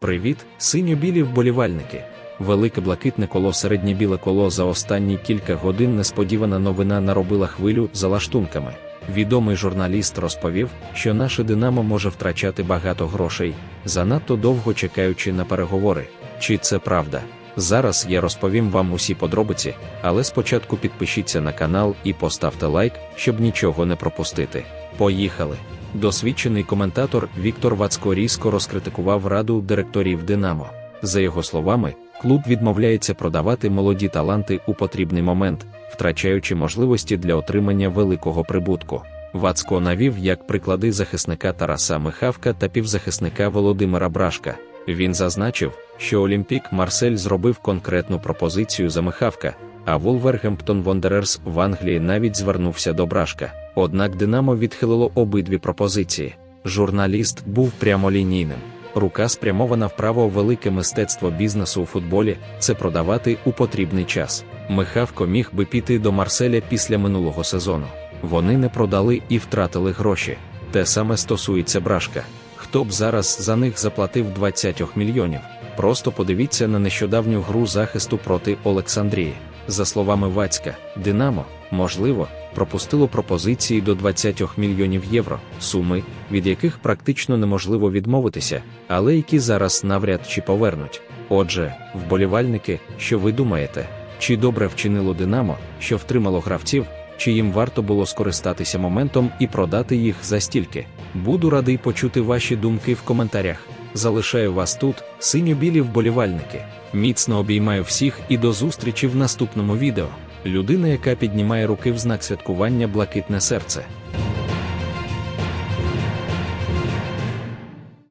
Привіт, синьо-білі вболівальники. Велике блакитне коло середнє-біле коло за останні кілька годин несподівана новина наробила хвилю за лаштунками. Відомий журналіст розповів, що наше Динамо може втрачати багато грошей, занадто довго чекаючи на переговори. Чи це правда? Зараз я розповім вам усі подробиці, але спочатку підпишіться на канал і поставте лайк, щоб нічого не пропустити. Поїхали! Досвідчений коментатор Віктор Вацько різко розкритикував раду директорів Динамо. За його словами, клуб відмовляється продавати молоді таланти у потрібний момент, втрачаючи можливості для отримання великого прибутку. Вацько навів як приклади захисника Тараса Михавка та півзахисника Володимира Брашка. Він зазначив, що Олімпік Марсель зробив конкретну пропозицію за Михавка, а Вулвергемптон Вондерерс в Англії навіть звернувся до Брашка. Однак Динамо відхилило обидві пропозиції. Журналіст був прямолінійним. Рука спрямована вправо велике мистецтво бізнесу у футболі це продавати у потрібний час. Михавко міг би піти до Марселя після минулого сезону. Вони не продали і втратили гроші. Те саме стосується Брашка. Хто б зараз за них заплатив 20 мільйонів? Просто подивіться на нещодавню гру захисту проти Олександрії. За словами Вацька, Динамо, можливо, пропустило пропозиції до 20 мільйонів євро, суми, від яких практично неможливо відмовитися, але які зараз навряд чи повернуть. Отже, вболівальники, що ви думаєте, чи добре вчинило Динамо, що втримало гравців, чи їм варто було скористатися моментом і продати їх за стільки? Буду радий почути ваші думки в коментарях. Залишаю вас тут, синьо-білі вболівальники. Міцно обіймаю всіх і до зустрічі в наступному відео. Людина, яка піднімає руки в знак святкування блакитне серце.